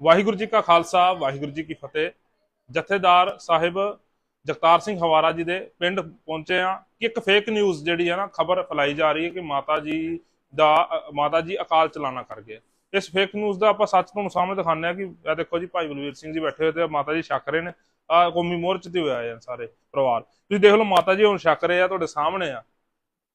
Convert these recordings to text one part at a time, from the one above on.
ਵਾਹਿਗੁਰੂ ਜੀ ਕਾ ਖਾਲਸਾ, ਵਾਹਿਗੁਰੂ ਜੀ ਕੀ ਫਤਿਹ। ਜਥੇਦਾਰ ਸਾਹਿਬ ਜਗਤਾਰ ਸਿੰਘ ਹਵਾਰਾ ਜੀ ਦੇ ਪਿੰਡ ਪਹੁੰਚੇ ਆ ਕਿ ਇੱਕ ਫੇਕ ਨਿਊਜ਼ ਜਿਹੜੀ ਹੈ ਨਾ, ਖਬਰ ਫੈਲਾਈ ਜਾ ਰਹੀ ਹੈ ਕਿ ਮਾਤਾ ਜੀ ਦਾ, ਮਾਤਾ ਜੀ ਅਕਾਲ ਚਲਾਣਾ ਕਰ ਗਏ। ਇਸ ਫੇਕ ਨਿਊਜ਼ ਦਾ ਆਪਾਂ ਸੱਚ ਤੁਹਾਨੂੰ ਸਾਹਮਣੇ ਦਿਖਾਉਂਦੇ ਆ ਕਿ ਇਹ ਦੇਖੋ ਜੀ, ਭਾਈ ਬਲਵੀਰ ਸਿੰਘ ਜੀ ਬੈਠੇ ਹੋਏ ਤੇ ਮਾਤਾ ਜੀ ਛਕ ਰਹੇ ਨੇ। ਆ ਕੌਮੀ ਮੋਰਚ ਤੇ ਹੋਇਆ ਆ ਸਾਰੇ ਪਰਿਵਾਰ। ਤੁਸੀਂ ਦੇਖ ਲਓ, ਮਾਤਾ ਜੀ ਹੁਣ ਛਕ ਰਹੇ ਆ ਤੁਹਾਡੇ ਸਾਹਮਣੇ ਆ।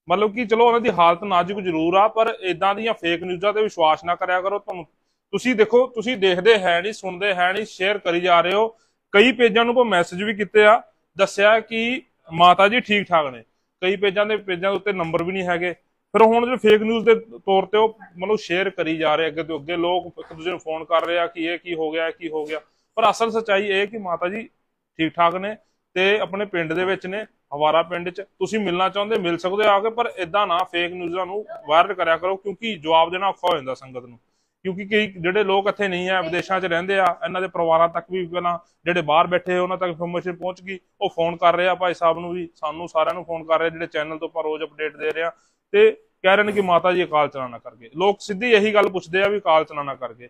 ਮਤਲਬ ਕਿ ਚਲੋ ਉਹਨਾਂ ਦੀ ਹਾਲਤ ਨਾਜ਼ੁਕ ਜ਼ਰੂਰ ਆ, ਪਰ ਇਦਾਂ ਦੀਆਂ ਫੇਕ ਨਿਊਜ਼ਾਂ ਤੇ ਵਿਸ਼ਵਾਸ ਨਾ ਕਰਿਆ ਕਰੋ, ਤੁਹਾਨੂੰ ਤੁਸੀਂ ਦੇਖੋ, ਤੁਸੀਂ ਦੇਖਦੇ ਹੈ ਨਹੀਂ, ਸੁਣਦੇ ਹੈ ਨਹੀਂ ਸ਼ੇਅਰ ਕਰੀ ਜਾ ਰਹੇ ਹੋ। ਕਈ ਪੇਜਾਂ ਨੂੰ ਕੋ ਮੈਸੇਜ ਵੀ ਕੀਤੇ ਆ, ਦੱਸਿਆ ਕਿ ਮਾਤਾ ਜੀ ਠੀਕ ਠਾਕ ਨੇ। ਕਈ ਪੇਜਾਂ ਦੇ ਪੇਜਾਂ ਦੇ ਉੱਤੇ ਨੰਬਰ ਵੀ ਨਹੀਂ ਹੈਗੇ। ਫਿਰ ਹੁਣ ਜਿਹੜੇ ਫੇਕ ਨਿਊਜ਼ ਦੇ ਤੌਰ ਤੇ ਉਹ ਮਤਲਬ ਸ਼ੇਅਰ ਕਰੀ ਜਾ ਰਹੇ ਅੱਗੇ ਤੋਂ ਅੱਗੇ, ਲੋਕ ਇੱਕ ਦੂਜੇ ਨੂੰ ਫੋਨ ਕਰ ਰਹੇ ਆ ਕਿ ਇਹ ਕੀ ਹੋ ਗਿਆ, ਇਹ ਕੀ ਹੋ ਗਿਆ। ਪਰ ਅਸਲ ਸੱਚਾਈ ਇਹ ਕਿ ਮਾਤਾ ਜੀ ਠੀਕ ਠਾਕ ਨੇ ਤੇ ਆਪਣੇ ਪਿੰਡ ਦੇ ਵਿੱਚ ਨੇ ਹਵਾਰਾ ਪਿੰਡ 'ਚ। ਤੁਸੀਂ ਮਿਲਣਾ ਚਾਹੁੰਦੇ, ਮਿਲ ਸਕਦੇ ਹੋ ਆ ਕੇ, ਪਰ ਇਦਾਂ ਨਾ ਫੇਕ ਨਿਊਜ਼ਾਂ ਨੂੰ ਵਾਇਰਲ ਕਰਿਆ ਕਰੋ, ਕਿਉਂਕਿ ਜਵਾਬ ਦੇਣਾ ਔਖਾ ਹੋ ਜਾਂਦਾ ਸੰਗਤ ਨੂੰ। ਕਿਉਂਕਿ ਕਈ ਜਿਹੜੇ ਲੋਕ ਇੱਥੇ ਨਹੀਂ ਆ, ਵਿਦੇਸ਼ਾਂ 'ਚ ਰਹਿੰਦੇ ਆ, ਇਹਨਾਂ ਦੇ ਪਰਿਵਾਰਾਂ ਤੱਕ ਵੀ ਪਹਿਲਾਂ ਜਿਹੜੇ ਬਾਹਰ ਬੈਠੇ ਉਹਨਾਂ ਤੱਕ ਇਨਫੋਰਮੇਸ਼ਨ ਪਹੁੰਚ ਗਈ। ਉਹ ਫੋਨ ਕਰ ਰਹੇ ਆ ਭਾਈ ਸਾਹਿਬ ਨੂੰ ਵੀ, ਸਾਨੂੰ ਸਾਰਿਆਂ ਨੂੰ ਫੋਨ ਕਰ ਰਹੇ ਜਿਹੜੇ ਚੈਨਲ ਤੋਂ ਆਪਾਂ ਰੋਜ਼ ਅਪਡੇਟ ਦੇ ਰਹੇ ਆ। ਤੇ ਕਹਿ ਰਹੇ ਨੇ ਕਿ ਮਾਤਾ ਜੀ ਅਕਾਲ ਚਲਾਣਾ ਕਰ ਲੋਕ ਸਿੱਧੀ ਇਹੀ ਗੱਲ ਪੁੱਛਦੇ ਆ ਵੀ ਅਕਾਲ ਚਲਾਣਾ ਕਰ ਗਏ।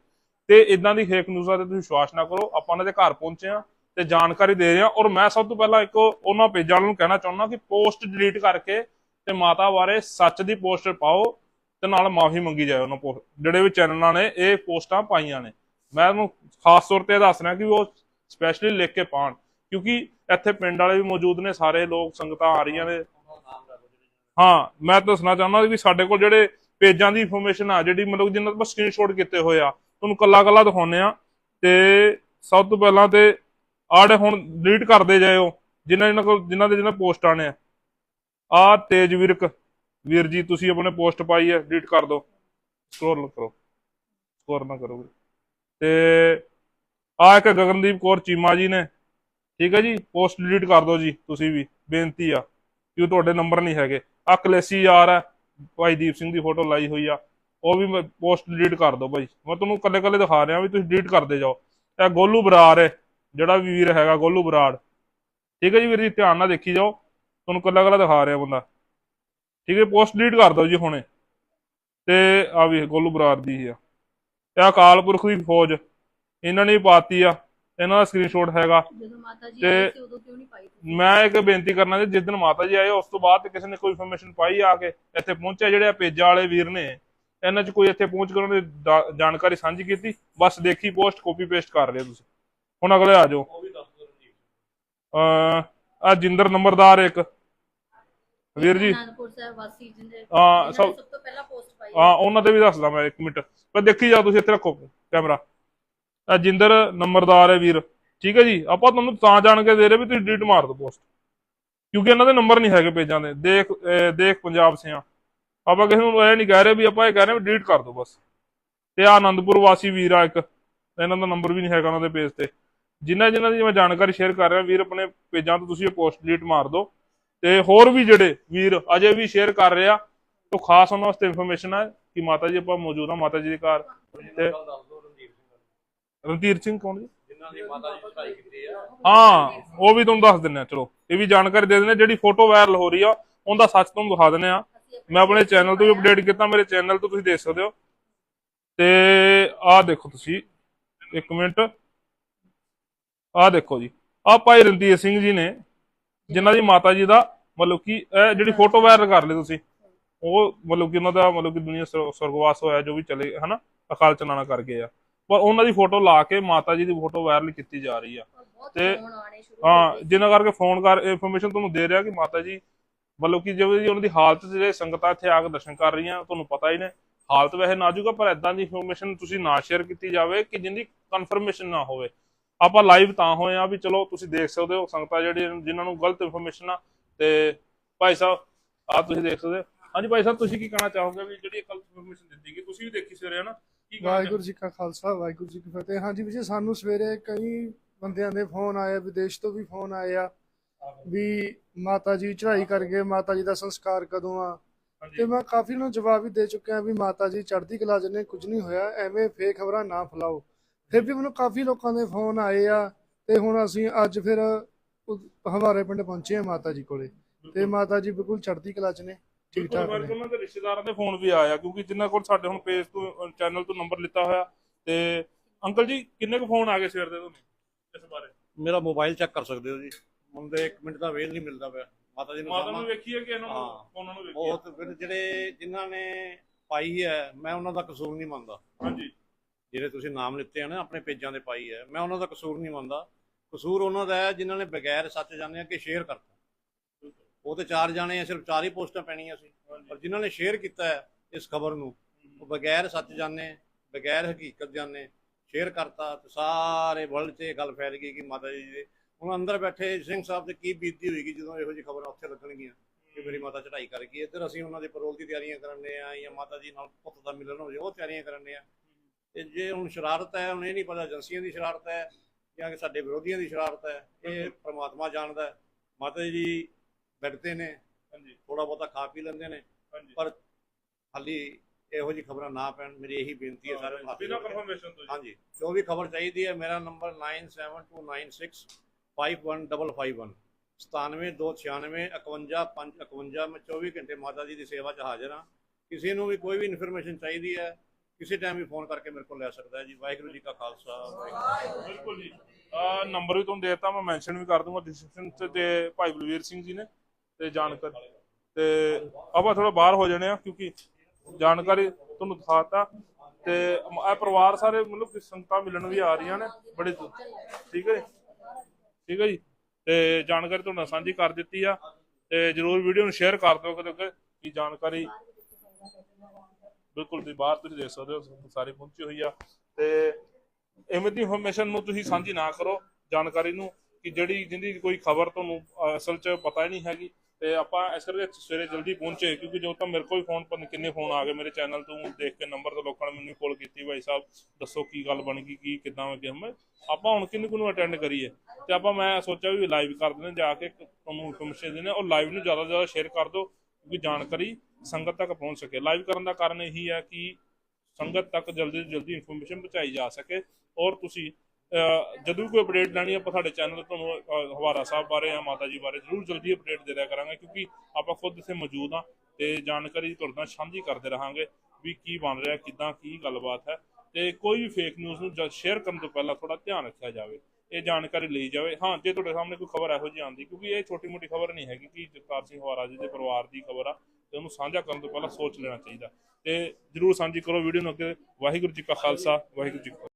ਤੇ ਇਦਾਂ ਦੀ ਫੇਕ ਨਿਊਜ਼ਾਂ ਤੇ ਤੁਸੀਂ ਵਿਸ਼ਵਾਸ ਨਾ ਕਰੋ, ਆਪਾਂ ਉਹਨਾਂ ਦੇ ਘਰ ਪਹੁੰਚੇ ਆ ਤੇ ਜਾਣਕਾਰੀ ਦੇ ਰਹੇ ਆ। ਔਰ ਮੈਂ ਸਭ ਤੋਂ ਪਹਿਲਾਂ ਇੱਕ ਉਹਨਾਂ ਪੇਜਾਂ ਨੂੰ ਕਹਿਣਾ ਚਾਹੁੰਦਾ ਕਿ ਪੋਸਟ ਡਿਲੀਟ ਕਰਕੇ ਤੇ ਮਾਤਾ ਬਾਰੇ ਸੱਚ ਦੀ ਪੋਸਟ ਪਾਓ। ਤੇ ਨਾਲ ਮਾਫੀ ਮੰਗੀ ਜਾਏ ਉਹਨਾਂ ਪੋਸਟ ਜਿਹੜੇ ਵੀ ਚੈਨਲਾਂ ਨੇ, ਇਹ ਪੋਸਟਾਂ ਪਾਈਆਂ ਨੇ। ਮੈਂ ਉਹਨੂੰ ਖਾਸ ਤੌਰ ਤੇ ਦੱਸ ਰਿਹਾ ਕਿ ਉਹ ਸਪੈਸ਼ਲੀ ਲਿਖ ਕੇ ਪਾਣ ਕਿਉਂਕਿ ਇੱਥੇ ਪਿੰਡ ਵਾਲੇ ਵੀ ਮੌਜੂਦ ਨੇ, ਸਾਰੇ ਲੋਕ ਸੰਗਤਾਂ ਆ ਰਹੀਆਂ ਨੇ। ਹਾਂ, ਮੈਂ ਦੱਸਣਾ ਚਾਹੁੰਦਾ ਵੀ ਸਾਡੇ ਕੋਲ ਜਿਹੜੇ ਪੇਜਾਂ ਦੀ ਇਨਫੋਰਮੇਸ਼ਨ ਆ, ਜਿਹੜੀ ਮਤਲਬ ਜਿੰਨਾਂ ਤੋਂ ਸਕਰੀਨਸ਼ਾਟ ਕੀਤੇ ਹੋਏ ਆ ਤੁਹਾਨੂੰ ਕੱਲਾ ਕੱਲਾ ਦਿਖਾਉਨੇ ਆ ਤੇ ਸਭ ਤੋਂ ਪਹਿਲਾਂ ਤੇ ਆੜੇ ਹੁਣ ਡਿਲੀਟ ਕਰਦੇ ਜਾਇਓ ਜਿਨ੍ਹਾਂ ਜਿਨ੍ਹਾਂ ਕੋਲ ਜਿਨ੍ਹਾਂ ਦੇ ਜਿਨ੍ਹਾਂ ਪੋਸਟਾਂ ਨੇ। ਆ ਤੇਜ ਵਿਰਕ ਵੀਰ ਜੀ, ਤੁਸੀਂ ਆਪਣੇ ਪੋਸਟ ਪਾਈ ਹੈ ਡਿਲੀਟ ਕਰ ਦਿਓ। ਸਕਰੋਲ ਕਰੋ। ਸਕੋਰ ਨਾ ਕਰੋਗੇ। ਤੇ ਆ ਇੱਕ ਗਗਨਦੀਪ ਕੌਰ ਚੀਮਾ ਜੀ ਨੇ। ਠੀਕ ਹੈ ਜੀ, ਪੋਸਟ ਡਿਲੀਟ ਕਰ ਦਿਓ ਜੀ, ਤੁਸੀਂ ਵੀ। ਬੇਨਤੀ ਆ ਕਿ ਤੁਹਾਡੇ ਨੰਬਰ ਨਹੀਂ ਹੈਗੇ। ਆ ਕਲੇਸੀ ਯਾਰ ਹੈ, ਭਾਈ ਦੀਪ ਸਿੰਘ ਦੀ ਫੋਟੋ ਲਾਈ ਹੋਈ ਆ। ਉਹ ਵੀ ਪੋਸਟ ਡਿਲੀਟ ਕਰ ਦਿਓ ਭਾਈ। ਮੈਂ ਤੁਹਾਨੂੰ ਕੱਲੇ ਕੱਲੇ ਦਿਖਾ ਰਿਹਾ ਵੀ ਤੁਸੀਂ ਡਿਲੀਟ ਕਰਦੇ ਜਾਓ। ਇਹ ਗੋਲੂ ਬਰਾੜ ਹੈ, ਜਿਹੜਾ ਵੀ ਵੀਰ ਹੈਗਾ, ਗੋਲੂ ਬਰਾੜ। ਠੀਕ ਹੈ ਜੀ ਵੀਰ ਜੀ, ਧਿਆਨ ਨਾਲ ਦੇਖੀ ਜਾਓ। ਤੁਹਾਨੂੰ ਕੱਲਾ ਕੱਲਾ ਦਿਖਾ ਰਿਹਾ ਬੰਦਾ। ਠੀਕ ਹੈ ਪੋਸਟ ਡਿਲੀਟ ਕਰ ਦਿਓ ਜੀ ਹੁਣੇ। ਤੇ ਆ ਵੀ ਗੋਲੂ ਬਰਾੜ ਦੀ ਹੀ ਆ। ਇਹ ਅਕਾਲ ਪੁਰਖ ਦੀ ਫੌਜ। ਇਹਨਾਂ ਨੇ ਪਾਤੀ ਆ। ਇਹਨਾਂ ਦਾ ਸਕਰੀਨਸ਼ਾਟ ਹੈਗਾ। ਜਦੋਂ ਮਾਤਾ ਜੀ ਤੇ- ਆਏ ਸੀ ਉਦੋਂ ਕਿਉਂ ਨਹੀਂ ਪਾਈ ਤੁਸੀਂ? ਮੈਂ ਇੱਕ ਬੇਨਤੀ ਕਰਨਾ ਜੀ ਜਿਸ ਦਿਨ ਮਾਤਾ ਜੀ ਆਏ ਉਸ ਤੋਂ ਬਾਅਦ ਕਿਸੇ ਨੇ ਕੋਈ ਇਨਫੋਰਮੇਸ਼ਨ ਪਾਈ ਆ ਕੇ ਇੱਥੇ ਪਹੁੰਚਿਆ ਜਿਹੜੇ ਆ ਪੇਜਾਂ ਵਾਲੇ ਵੀਰ ਨੇ ਇਹਨਾਂ 'ਚ ਕੋਈ ਇੱਥੇ ਪਹੁੰਚ ਕੇ ਉਹਨਾਂ ਦੀ ਜਾਣਕਾਰੀ ਸਾਂਝੀ ਕੀਤੀ ਬਸ ਦੇਖੀ ਪੋਸਟ ਕਾਪੀ ਪੇਸਟ ਕਰ ਰਹੇ ਹੋ ਤੁਸੀਂ। ਹੁਣ ਅਗਲੇ ਆ ਜਾਓ। ਅ ਆ ਜਿੰਦਰ ਨੰਬਰਦਾਰ ਇੱਕ। ਵੀਰ ਜੀ। ਅਨੰਦਪੁਰ ਸਾਹਿਬ ਵਾਸੀ ਜਿੰਦੇ ਹਾਂ, ਸਭ- ਤੋਂ ਪਹਿਲਾਂ ਪੋਸਟ ਪਾਈ ਹਾਂ ਉਹਨਾਂ ਤੇ ਵੀ ਦੱਸਦਾ ਮੈਂ ਇੱਕ ਮਿੰਟ। ਪਰ ਦੇਖੀ ਜਾ ਤੁਸੀਂ ਇੱਥੇ ਰੱਖੋ ਕੈਮਰਾ। ਆ ਜਿੰਦਰ ਨੰਬਰਦਾਰ ਹੈ ਵੀਰ। ਠੀਕ ਹੈ ਜੀ? ਆਪਾਂ ਤੁਹਾਨੂੰ ਤਾਂ ਜਾਣ ਕੇ ਦੇ ਰਹੇ ਵੀ ਤੁਸੀਂ ਡਿਲੀਟ ਮਾਰ ਦਿਓ ਪੋਸਟ ਕਿਉਂਕਿ ਇਹਨਾਂ ਦੇ ਨੰਬਰ ਨਹੀਂ ਹੈਗੇ ਪੇਜਾਂ ਦੇ। ਦੇਖ ਦੇਖ ਪੰਜਾਬ ਸਿਆਂ। ਆਪਾਂ ਕਿਸੇ ਨੂੰ ਇਹ ਨਹੀਂ ਕਹਿ ਰਹੇ ਵੀ ਆਪਾਂ ਇਹ ਕਹਿ ਰਹੇ ਵੀ ਡਿਲੀਟ ਕਰ ਦਿਓ ਬਸ। ਤੇ ਆ ਆਨੰਦਪੁਰ ਵਾਸੀ ਵੀਰ ਆ ਇੱਕ। ਇਹਨਾਂ ਦਾ ਨੰਬਰ ਵੀ ਨਹੀਂ ਹੈਗਾ ਉਹਨਾਂ ਦੇ ਪੇਜ ਤੇ। ਜਿਨ੍ਹਾਂ ਜਿਨ੍ਹਾਂ ਦੀ ਮੈਂ ਜਾਣਕਾਰੀ ਸ਼ੇਅਰ ਕਰ ਰਿਹਾ ਵੀਰ ਆਪਣੇ ਪੇਜਾਂ ਤੋਂ ਤੁਸੀਂ ਇਹ ਪੋਸਟ ਡਿਲੀਟ ਮਾਰ ਦਿਓ। ਤੇ ਹੋਰ ਵੀ ਜਿਹੜੇ ਵੀਰ ਅਜੇ ਵੀ ਸ਼ੇਅਰ ਕਰ ਰਹੇ ਆ ਖਾਸ ਉਹਨਾਂ ਵਾਸਤੇ ਇਨਫੋਰਮੇਸ਼ਨ ਹੈ ਕਿ ਮਾਤਾ ਜੀ ਆਪਾਂ ਮੌਜੂਦ ਆ, ਮਾਤਾ ਜੀ ਦੇ ਘਰ। ਤੇ ਰਣਧੀਰ ਸਿੰਘ ਕੌਣ ਜੀ? ਜਿਨ੍ਹਾਂ ਦੀ ਮਾਤਾ ਜੀ ਚੜਾਈ ਕੀਤੀ ਆ ਹਾਂ, ਉਹ ਵੀ ਤੁਹਾਨੂੰ ਦੱਸ ਦਿੰਨੇ ਆ, ਚਲੋ, ਇਹ ਵੀ ਜਾਣਕਾਰੀ ਦੇ ਦਿੰਨੇ ਆ। ਜਿਹੜੀ ਫੋਟੋ ਵਾਇਰਲ ਹੋ ਰਹੀ ਆ, ਉਹਦਾ ਸੱਚ ਤੁਹਾਨੂੰ ਦਿਖਾ ਦਿੰਨੇ ਆ। ਮੈਂ ਆਪਣੇ ਚੈਨਲ ਤੋਂ ਵੀ ਅਪਡੇਟ ਕੀਤਾ, ਮੇਰੇ ਚੈਨਲ ਤੋਂ ਤੁਸੀਂ ਦੇਖ ਸਕਦੇ ਹੋ। ਤੇ ਆਹ ਦੇਖੋ ਤੁਸੀਂ, ਇੱਕ ਮਿੰਟ। ਆਹ ਦੇਖੋ ਜੀ, ਆਹ ਭਾਈ ਰਣਧੀਰ ਸਿੰਘ ਜੀ ਨੇ ਜਿਨ੍ਹਾਂ ਦੀ ਮਾਤਾ ਜੀ ਦਾ ਮਤਲਬ ਕਿ ਇਹ ਜਿਹੜੀ ਫੋਟੋ ਵਾਇਰਲ ਕਰ ਲਈ ਤੁਸੀਂ ਉਹ ਮਤਲਬ ਕਿ ਉਹਨਾਂ ਦਾ ਮਤਲਬ ਕਿ ਦੁਨੀਆ ਸਵਰਗਵਾਸ ਹੋਇਆ ਜੋ ਵੀ ਚਲੇ ਹਨਾ ਅਕਾਲ ਚਲਾਣਾ ਕਰ ਗਏ ਆ। ਪਰ ਉਹਨਾਂ ਦੀ ਫੋਟੋ ਲਾ ਕੇ ਮਾਤਾ ਜੀ ਦੀ ਫੋਟੋ ਵਾਇਰਲ ਕੀਤੀ ਜਾ ਰਹੀ ਆ। ਤੇ- ਹੋ। ਜਿਨ੍ਹਾਂ ਕਰਕੇ ਫੋਨ ਕਰ ਇਨਫੋਰਮੇਸ਼ਨ ਤੁਹਾਨੂੰ ਦੇ ਰਿਹਾ ਕਿ ਮਾਤਾ ਜੀ ਮਤਲਬ ਕਿ ਜਿਵੇਂ ਦੀ ਉਹਨਾਂ ਦੀ ਹਾਲਤ ਜਿਹੜੇ ਸੰਗਤਾਂ ਇੱਥੇ ਆ ਕੇ ਦਰਸ਼ਨ ਕਰ ਰਹੀਆਂ ਤੁਹਾਨੂੰ ਪਤਾ ਹੀ ਨੇ ਹਾਲਤ ਵੈਸੇ ਨਾਜ਼ੁਕ ਆ ਪਰ ਐਦਾਂ ਦੀ ਇਨਫੋਰਮੇਸ਼ਨ ਤੁਸੀਂ ਨਾ ਸ਼ੇਅਰ ਕੀਤੀ ਜਾਵੇ ਕਿ ਜਿੰਦੀ ਕਨਫਰਮੇਸ਼ਨ ਨਾ ਹੋਵੇ। ਆਪਾਂ ਲਾਈਵ ਤਾਂ ਹੋਏ ਆ ਵੀ ਚਲੋ ਤੁਸੀਂ ਦੇਖ ਸਕਦੇ ਹੋ ਸੰਗਤਾਂ ਜਿਹੜੀ ਜਿਨ੍ਹਾਂ ਨੂੰ ਗਲਤ ਇਨਫੋਰਮੇਸ਼ਨ ਆ ਤੇ ਭਾਈ ਸਾਹਿਬ ਆ ਤੁਸੀਂ ਦੇਖ ਸਕਦੇ ਹਾਂਜੀ ਭਾਈ ਸਾਹਿਬ ਤੁਸੀਂ ਕੀ ਕਹਿਣਾ ਚਾਹੋਗੇ ਵੀ ਜਿਹੜੀ ਗਲਤ ਇਨਫੋਰਮੇਸ਼ਨ ਦਿੱਤੀ ਗਈ ਤੁਸੀਂ ਵੀ ਦੇਖੀ ਸਵੇਰੇ ਹਨਾ? ਕੀ ਵਾਹਿਗੁਰੂ ਜੀ ਕਾ ਖਾਲਸਾ ਵਾਹਿਗੁਰੂ ਜੀ ਕੀ ਫਤਿਹ। ਹਾਂਜੀ ਵੀਰ ਸਾਨੂੰ ਸਵੇਰੇ ਕਈ ਬੰਦਿਆਂ ਦੇ ਫੋਨ ਆਏ ਵਿਦੇਸ਼ ਤੋਂ ਵੀ ਫੋਨ ਆਏ ਆ ਵੀ ਮਾਤਾ ਜੀ ਚੜ੍ਹਾਈ ਕਰ ਗਏ ਮਾਤਾ ਜੀ ਦਾ ਸੰਸਕਾਰ ਕਦੋਂ ਆ। ਤੇ ਮੈਂ ਕਾਫੀ ਨੂੰ ਜਵਾਬ ਵੀ ਦੇ ਚੁੱਕਿਆ ਵੀ ਮਾਤਾ ਜੀ ਚੜ੍ਹਦੀ ਕਲਾ ਚ ਨੇ ਕੁਝ ਨਹੀਂ ਹੋਇਆ ਐਵੇਂ ਫੇਕ ਖਬਰਾਂ ਨਾ ਫੈਲਾਓ। ਫਿਰ ਵੀ ਮੈਨੂੰ ਕਾਫੀ ਲੋਕਾਂ ਦੇ ਫੋਨ ਆਏ ਆ ਤੇ ਹੁਣ ਅਸੀਂ ਅੱਜ ਫਿਰ ਹਵਾਰੇ ਪਿੰਡ ਪਹੁੰਚੇ ਆ ਮਾਤਾ ਜੀ ਕੋਲੇ। ਤੇ ਮਾਤਾ ਜੀ ਬਿਲਕੁਲ ਚੜ੍ਹਦੀ ਕਲਾ ਚ ਨੇ ਠੀਕ ਠਾਕ ਨੇ। ਉਹਨਾਂ ਦੇ ਰਿਸ਼ਤੇਦਾਰਾਂ ਦੇ ਫੋਨ ਵੀ ਆਇਆ ਕਿਉਂਕਿ ਜਿਨ੍ਹਾਂ ਕੋਲ ਸਾਡੇ ਹੁਣ ਪੇਜ ਤੋਂ ਚੈਨਲ ਤੋਂ ਨੰਬਰ ਲਿੱਤਾ ਹੋਇਆ ਤੇ ਅੰਕਲ ਜੀ ਕਿੰਨੇ ਕੁ ਫੋਨ ਆ ਗਏ ਸਵੇਰ ਦੇ ਤੁਹਾਨੂੰ ਇਸ ਬਾਰੇ? ਮੇਰਾ ਮੋਬਾਈਲ ਚੈੱਕ ਕਰ ਸਕਦੇ ਹੋ ਜੀ। ਮੁੰਡੇ 1 ਮਿੰਟ ਦਾ ਵੇਲ ਨਹੀਂ ਮਿਲਦਾ ਪਿਆ। ਮਾਤਾ ਜੀ ਨੂੰ ਮਾਤਾ ਨੂੰ ਵੇਖੀਏ ਕਿ ਇਹਨਾਂ ਨੂੰ। ਫੋਨਾਂ ਨੂੰ ਵੇਖੀਏ? ਬਹੁਤ ਜਿਹੜੇ ਜਿਨ੍ਹਾਂ ਨੇ ਪਾਈ ਹੈ ਮੈਂ ਉਹਨਾਂ ਦਾ ਕਸੂਰ ਨਹੀਂ ਮੰਨਦਾ। ਹਾਂਜੀ। ਜਿਹੜੇ ਤੁਸੀਂ ਨਾਮ ਲਿੱਤੇ ਆ ਨਾ ਆਪਣੇ ਪੇਜਾਂ ਦੇ ਪਾਈ ਹੈ। ਮੈਂ ਉਹਨਾਂ ਦਾ ਕਸੂਰ ਨਹੀਂ ਮੰਨਦਾ। ਕਸੂਰ ਉਹਨਾਂ ਦਾ ਹੈ ਜਿਨ੍ਹਾਂ ਨੇ ਬਗੈਰ ਸੱਚ ਜਾਣਿਆ ਕਿ ਸ਼ੇਅਰ ਕਰਤਾ। ਉਹ ਤੇ ਚਾਰ ਜਾਣੇ ਆ ਸਿਰਫ ਚਾਰ ਹੀ ਪੋਸਟਾਂ ਪੈਣੀਆਂ ਸੀ। ਪਰ ਜਿਨ੍ਹਾਂ ਨੇ ਸ਼ੇਅਰ ਕੀਤਾ ਹੈ ਇਸ ਖਬਰ ਨੂੰ ਉਹ ਬਗੈਰ ਸੱਚ ਜਾਣੇ ਬਗੈਰ ਹਕੀਕਤ ਜਾਣੇ ਸ਼ੇਅਰ ਕਰਤਾ ਤੇ ਸਾਰੇ ਵਰਲਡ 'ਚ ਇਹ ਗੱਲ ਫੈਲ ਗਈ ਕਿ ਮਾਤਾ ਜੀ ਦੇ ਹੁਣ ਅੰਦਰ ਬੈਠੇ ਸਿੰਘ ਸਾਹਿਬ ਤੇ ਕੀ ਬੀਤੀ ਹੋਏਗੀ ਜਦੋਂ ਇਹੋ ਜਿਹੀ ਖਬਰਾਂ ਉੱਥੇ ਲੱਗਣਗੀਆਂ ਕਿ ਮੇਰੀ ਮਾਤਾ ਚੜ੍ਹਾਈ ਕਰ ਗਈ। ਇੱਧਰ ਅਸੀਂ ਉਹਨਾਂ ਦੇ ਪਰੋਲ ਦੀ ਤਿਆਰੀਆਂ ਕਰਨੇ ਆ ਜਾਂ ਮਾਤਾ ਜੀ ਨਾਲ ਪੁੱਤ ਦਾ ਮਿਲਣ ਹੋ ਜਾਏ ਉਹ ਤਿਆਰੀਆਂ ਕਰਨੇ ਆ। ਤੇ ਜੇ ਹੁਣ ਸ਼ਰਾਰਤ ਹੈ ਹੁਣ ਇਹ ਨਹੀਂ ਪਤਾ ਏਜੰਸੀਆਂ ਦੀ ਸ਼ਰਾਰਤ ਹੈ ਜਾਂ ਕਿ ਸਾਡੇ ਵਿਰੋਧੀਆਂ ਦੀ ਸ਼ਰਾਰਤ ਹੈ ਇਹ ਪ੍ਰਮਾਤਮਾ ਜਾਣਦਾ ਹੈ। ਮਾਤਾ ਜੀ ਬੈੱਡ ਤੇ ਨੇ ਹਾਂਜੀ। ਥੋੜਾ ਬਹੁਤਾ ਖਾ ਪੀ ਲੈਂਦੇ ਨੇ ਹਾਂਜੀ। ਪਰ ਹਾਲੀ ਇਹੋ ਜਿਹੀ ਖਬਰਾਂ ਨਾ ਪੈਣ ਮੇਰੀ ਇਹੀ ਬੇਨਤੀ ਹੈ ਹੱਥ ਬਿਨਾਂ। ਕਨਫਰਮੇਸ਼ਨ ਤੋਂ ਜੀ। ਹਾਂਜੀ ਜੋ ਵੀ ਖਬਰ ਚਾਹੀਦੀ ਹੈ ਮੇਰਾ ਨੰਬਰ 9729651551 97296 51551 ਮੈਂ 24 ਘੰਟੇ ਮਾਤਾ ਜੀ ਦੀ ਸੇਵਾ 'ਚ ਹਾਜ਼ਰ ਹਾਂ। ਕਿਸੇ ਨੂੰ ਵੀ ਕੋਈ ਵੀ ਇਨਫੋਰਮੇਸ਼ਨ ਚਾਹੀਦੀ ਹੈ ਕਿਸੇ ਟਾਈਮ ਵੀ ਫੋਨ ਕਰਕੇ ਮੇਰੇ ਕੋਲ ਲੈ ਸਕਦਾ ਹੈ ਜੀ। ਵਾਹਿਗੁਰੂ ਜੀ ਕਾ ਖਾਲਸਾ, ਵਾਹਿਗੁਰੂ ਬਿਲਕੁਲ ਜੀ। ਨੰਬਰ ਵੀ ਤੁਹਾਨੂੰ ਦੇਤਾ, ਮੈਂ ਮੈਂਸ਼ਨ ਵੀ ਕਰ ਦੂੰਗਾ ਡਿਸਕ੍ਰਿਪਸ਼ਨ ਤੇ ਭਾਈ ਬਲਵੀਰ ਸਿੰਘ ਜੀ ਨੇ ਤੇ ਜਾਣਕਾਰੀ। ਤੇ ਆਪਾਂ ਥੋੜਾ ਬਾਹਰ ਹੋ ਜਾਣੇ ਆ, ਕਿਉਂਕਿ ਜਾਣਕਾਰੀ ਤੁਹਾਨੂੰ ਦਿਖਾਤਾ ਤੇ ਇਹ ਪਰਿਵਾਰ ਸਾਰੇ ਮਤਲਬ ਕਿ ਸੰਗਤਾਂ ਮਿਲਣ ਵੀ ਆ ਰਹੀਆਂ ਨੇ, ਬੜੇ ਠੀਕ ਹੈ ਜੀ? ਠੀਕ ਹੈ ਜੀ? ਤੇ ਜਾਣਕਾਰੀ ਤੁਹਾਨੂੰ ਸਾਂਝੀ ਕਰ ਦਿੱਤੀ ਆ। ਤੇ ਜਰੂਰ ਵੀਡੀਓ ਨੂੰ ਸ਼ੇਅਰ ਕਰ ਦਿਓ ਕਿਉਂਕਿ ਜਾਣਕਾਰੀ ਬਿਲਕੁਲ ਵੀ ਬਾਹਰ ਤੁਸੀਂ ਦੇਖ ਸਕਦੇ ਹੋ ਸਾਰੀ ਪਹੁੰਚੀ ਹੋਈ ਆ। ਤੇ ਇਵੇਂ ਦੀ ਇਨਫੋਰਮੇਸ਼ਨ ਨੂੰ ਤੁਸੀਂ ਸਾਂਝੀ ਨਾ ਕਰੋ ਜਾਣਕਾਰੀ ਨੂੰ, ਕਿ ਜਿਹੜੀ ਜਿੰਦੀ ਕੋਈ ਖਬਰ ਤੁਹਾਨੂੰ ਅਸਲ 'ਚ ਪਤਾ ਹੀ ਨਹੀਂ ਹੈਗੀ। ਤੇ ਆਪਾਂ ਇਸ ਕਰਕੇ ਸਵੇਰੇ ਜਲਦੀ ਪਹੁੰਚੇ, ਕਿਉਂਕਿ ਜੋ ਤਾਂ ਮੇਰੇ ਕੋਲ ਵੀ ਫੋਨ, ਪਤਾ ਕਿੰਨੇ ਫੋਨ ਆ ਗਏ ਮੇਰੇ ਚੈਨਲ ਤੋਂ ਦੇਖ ਕੇ ਨੰਬਰ ਤੋਂ ਲੋਕਾਂ ਨੇ ਮੈਨੂੰ ਕਾਲ ਕੀਤੀ, ਭਾਈ ਸਾਹਿਬ, ਦੱਸੋ ਕੀ ਗੱਲ ਬਣ ਗਈ, ਕੀ, ਕਿਦਾਂ ਕਿ ਹਮ ਆਪਾਂ ਹੁਣ ਕਿੰਨੂੰ ਕਿੰਨੂੰ ਅਟੈਂਡ ਕਰੀਏ? ਤੇ ਆਪਾਂ ਮੈਂ ਸੋਚਿਆ ਵੀ ਲਾਈਵ ਕਰ ਦਿੰਦੇ ਜਾ ਕੇ ਤੁਹਾਨੂੰ ਇਨਫੋਰਮੇਸ਼ਨ ਦੇਣੇ ਉਹ ਲਾਈਵ ਨੂੰ ਜ਼ਿਆਦਾ ਤੋਂ ਜ਼ਿਆਦਾ ਸ਼ੇਅਰ ਕਰ ਦਿਓ। ਕਿਉਂਕਿ ਜਾਣਕਾਰੀ ਸੰਗਤ ਤੱਕ ਪਹੁੰਚ ਸਕੇ। ਲਾਈਵ ਕਰਨ ਦਾ ਕਾਰਨ ਇਹੀ ਹੈ ਕਿ ਸੰਗਤ ਤੱਕ ਜਲਦੀ ਤੋਂ ਜਲਦੀ ਇਨਫੋਰਮੇਸ਼ਨ ਪਹੁੰਚਾਈ ਜਾ ਸਕੇ ਔਰ ਤੁਸੀਂ ਜਦੋਂ ਵੀ ਕੋਈ ਅਪਡੇਟ ਲੈਣੀ ਆਪਾਂ ਸਾਡੇ ਚੈਨਲ ਤੁਹਾਨੂੰ ਹਵਾਰਾ ਸਾਹਿਬ ਬਾਰੇ ਜਾਂ ਮਾਤਾ ਜੀ ਬਾਰੇ ਜ਼ਰੂਰ ਜਲਦੀ ਅਪਡੇਟ ਦੇ ਦਿਆ ਕਰਾਂਗੇ ਕਿਉਂਕਿ ਆਪਾਂ ਖੁਦ ਇੱਥੇ ਮੌਜੂਦ ਹਾਂ ਤੇ ਜਾਣਕਾਰੀ ਤੁਹਾਡੇ ਨਾਲ ਸਾਂਝੀ ਕਰਦੇ ਰਹਾਂਗੇ ਵੀ ਕੀ ਬਣ ਰਿਹਾ, ਕਿਦਾਂ, ਕੀ ਗੱਲਬਾਤ ਹੈ। ਤੇ ਕੋਈ ਵੀ ਫੇਕ ਨਿਊਜ਼ ਨੂੰ ਸ਼ੇਅਰ ਕਰਨ ਤੋਂ ਪਹਿਲਾਂ ਥੋੜਾ ਧਿਆਨ ਰੱਖਿਆ ਜਾਵੇ, ਇਹ ਜਾਣਕਾਰੀ ਲਈ ਜਾਵੇ। ਹਾਂ, ਜੇ ਤੁਹਾਡੇ ਸਾਹਮਣੇ ਕੋਈ ਖਬਰ ਇਹੋ ਜਿਹੀ ਆਉਂਦੀ, ਕਿਉਂਕਿ ਇਹ ਛੋਟੀ ਮੋਟੀ ਖਬਰ ਨਹੀਂ ਹੈਗੀ ਕਿ ਜਗਤਾਰ ਸਿੰਘ ਹਵਾਰਾ ਜੀ ਦੇ ਪਰਿਵਾਰ ਦੀ ਖਬਰ ਆ, ਤੇ ਉਹਨੂੰ ਸਾਂਝਾ ਕਰਨ ਤੋਂ ਪਹਿਲਾਂ ਸੋਚ ਲੈਣਾ ਚਾਹੀਦਾ। ਤੇ ਜਰੂਰ ਸਾਂਝੀ ਕਰੋ, ਵੀਡੀਓ ਨੂੰ ਅੱਗੇ। ਵਾਹਿਗੁਰੂ ਜੀ ਕਾ ਖਾਲਸਾ, ਵਾਹਿਗੁਰੂ ਜੀ